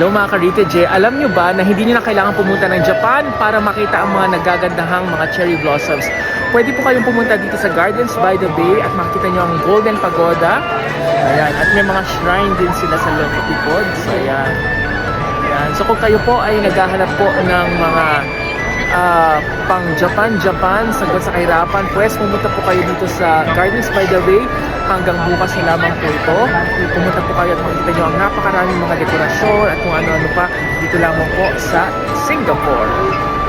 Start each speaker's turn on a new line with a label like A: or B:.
A: Hello mga ka-Rite alam nyo ba na hindi nyo na kailangan pumunta ng Japan para makita ang mga nagagandahang mga cherry blossoms. Pwede po kayong pumunta dito sa Gardens by the Bay at makikita nyo ang Golden Pagoda. Ayan, at may mga shrine din sila sa likod. So, ayan. Ayan. So kung kayo po ay naghahanap po ng mga ah, pang Japan, Japan, sagot sa kahirapan, pwes pumunta po kayo dito sa Gardens by the Bay hanggang bukas na lamang po ito. Pumunta po kayo at makikita nyo ang napakaraming mga dekorasyon at kung ano-ano pa dito lamang po sa Singapore.